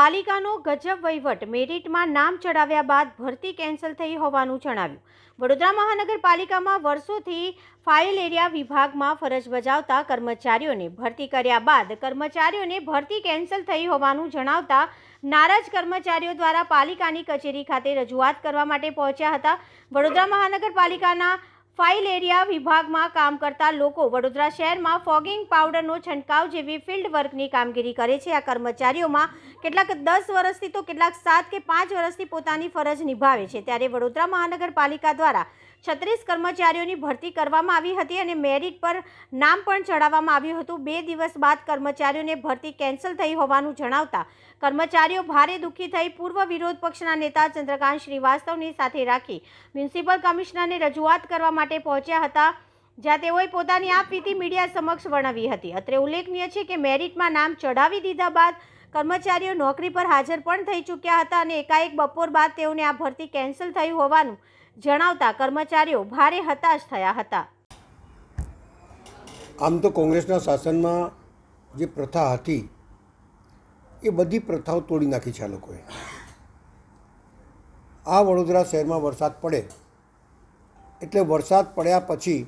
પાલિકાનો ગજબ વહીવટ મેરિટમાં નામ ચડાવ્યા બાદ ભરતી કેન્સલ થઈ હોવાનું જણાવ્યું. વડોદરા મહાનગરપાલિકામાં વર્ષોથી ફાઇલ એરિયા વિભાગમાં ફરજ બજાવતા કર્મચારીઓને ભરતી કર્યા બાદ કર્મચારીઓને ભરતી કેન્સલ થઈ હોવાનું જણાવતા નારાજ કર્મચારીઓ દ્વારા પાલિકાની કચેરી ખાતે રજૂઆત કરવા માટે પહોંચ્યા હતા. વડોદરા મહાનગરપાલિકાના ફાઇલ એરિયા વિભાગમાં કામ કરતા લોકો વડોદરા શહેરમાં ફોગિંગ પાવડરનો છંટકાવ જેવી ફિલ્ડ વર્કની કામગીરી કરે છે. આ કર્મચારીઓમાં કેટલાક દસ વર્ષથી તો કેટલાક સાત કે પાંચ વર્ષથી પોતાની ફરજ નિભાવે છે. ત્યારે વડોદરા મહાનગરપાલિકા દ્વારા છત્રીસ કર્મચારીઓની ભરતી કરવામાં આવી હતી અને મેરિટ પર નામ પણ ચડાવવામાં આવ્યું હતું. બે દિવસ બાદ કર્મચારીઓને ભરતી કેન્સલ થઈ હોવાનું જણાવતા કર્મચારીઓ ભારે દુઃખી થઈ પૂર્વ વિરોધ પક્ષના નેતા ચંદ્રકાંત શ્રીવાસ્તવની સાથે રાખી મ્યુનિસિપલ કમિશનરને રજૂઆત કરવા માટે પહોંચ્યા હતા, જ્યાં તેઓએ પોતાની આપવીતી મીડિયા સમક્ષ વર્ણવી હતી. અત્રે ઉલ્લેખનીય છે કે મેરિટમાં નામ ચડાવી દીધા બાદ કર્મચારીઓ નોકરી પર હાજર પણ થઈ ચૂક્યા હતા અને એકાએક બપોર બાદ તેઓને આ ભરતી કેન્સલ થયું હોવાનું જણાવતા કર્મચારીઓ ભારે હતાશ થયા હતા. આમ તો કોંગ્રેસના શાસનમાં જે પ્રથા હતી, એ બધી પ્રથાઓ તોડી નાખી છે આ લોકોએ. આ વડોદરા શહેરમાં વરસાદ પડે, એટલે વરસાદ પડ્યા પછી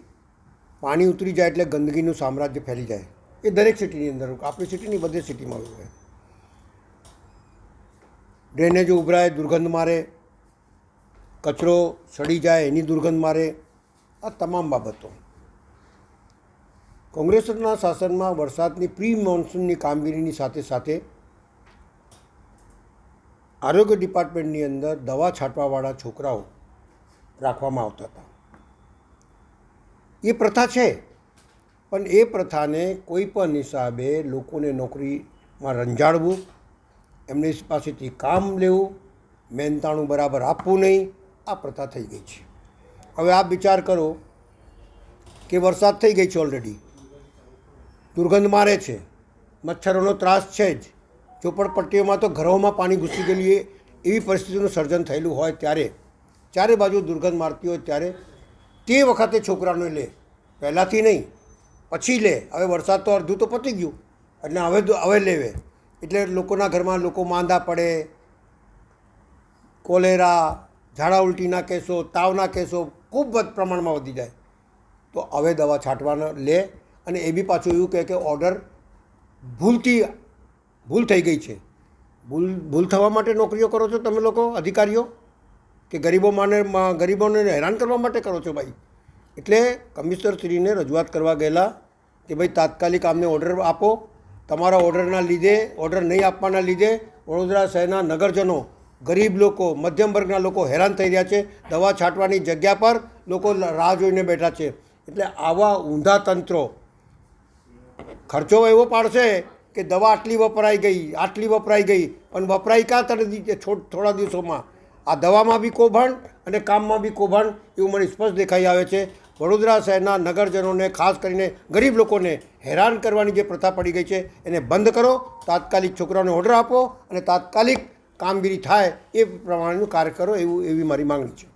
પાણી ઉતરી જાય એટલે ગંદકીનું સામ્રાજ્ય ફેલી જાય. એ દરેક સિટીની અંદર, આપણી સિટીની બધી સિટીમાં હોય. ડ્રેનેજ ઉભરાય, દુર્ગંધ મારે કચરો સડી જાય એની દુર્ગંધ મારે, આ તમામ બાબતો. કોંગ્રેસના શાસનમાં વરસાદની પ્રી મોન્સૂનની કામગીરીની સાથે સાથે આરોગ્ય ડિપાર્ટમેન્ટની અંદર દવા છાંટવાવાળા છોકરાઓ રાખવામાં આવતા હતા. એ પ્રથા છે, પણ એ પ્રથાને કોઈ પણ હિસાબે લોકોને નોકરીમાં રંજાડવું, એમની પાસેથી કામ લેવું, મહેનતાણું બરાબર આપવું નહીં આ પ્રથા થઈ ગઈ છે. હવે આપ વિચાર કરો કે વરસાદ થઈ ગઈ છે ઓલરેડી દુર્ગંધ મારે છે. મચ્છરોનો ત્રાસ છે જ. ઝોપડપટ્ટીઓમાં તો ઘરોમાં પાણી ઘૂસી ગયેલું એવી પરિસ્થિતિનું સર્જન થયેલું હોય ત્યારે, ચારે બાજુ દુર્ગંધ મારતી હોય ત્યારે તે વખતે છોકરાને લે. પહેલાંથી નહીં. પછી લે. હવે વરસાદ તો અડધું તો પતી ગયું. એટલે હવે હવે લેવે. એટલે લોકોના ઘરમાં લોકો માંદા પડે, કોલેરા ઝાડા ઉલટીના કેસો, તાવના કેસો ખૂબ વધ પ્રમાણમાં વધી જાય. તો હવે દવા છાંટવાનો લે અને એ બી પાછું એવું કહે કે ઓર્ડર ભૂલથી, ભૂલ થઈ ગઈ છે. ભૂલ ભૂલ થવા માટે નોકરીઓ કરો છો તમે લોકો, અધિકારીઓ? કે ગરીબો માને ગરીબોને હેરાન કરવા માટે કરો છો ભાઈ? એટલે કમિશનરશ્રીને રજૂઆત કરવા ગયેલા કે ભાઈ તાત્કાલિક આમને ઓર્ડર આપો. તમારા ઓર્ડરના લીધે, ઓર્ડર નહીં આપવાના લીધે વડોદરા શહેરના નગરજનો ગરીબ લોકો, મધ્યમ વર્ગના લોકો હેરાન થઈ રહ્યા છે. દવા છાંટવાની જગ્યા પર લોકો રાહ જોઈને બેઠા છે. એટલે આવા ઊંધા તંત્રો ખર્ચો એવો પાડશે કે દવા આટલી વપરાઈ ગઈ, આટલી વપરાઈ ગઈ, પણ વપરાઈ તરત છો- થોડા દિવસોમાં? આ દવામાં બી કૌભાંડ અને કામમાં બી કૌભાંડ એવું મને સ્પષ્ટ દેખાઈ આવે છે. વડોદરા શહેરના નગરજનોને, ખાસ કરીને ગરીબ લોકોને હેરાન કરવાની જે પ્રથા પડી ગઈ છે, એને બંધ કરો. તાત્કાલિક છોકરાઓને ઓર્ડર આપો અને તાત્કાલિક કામગીરી થાય એ પ્રમાણેનું કાર્ય કરો એવું એવી મારી માંગણી છે.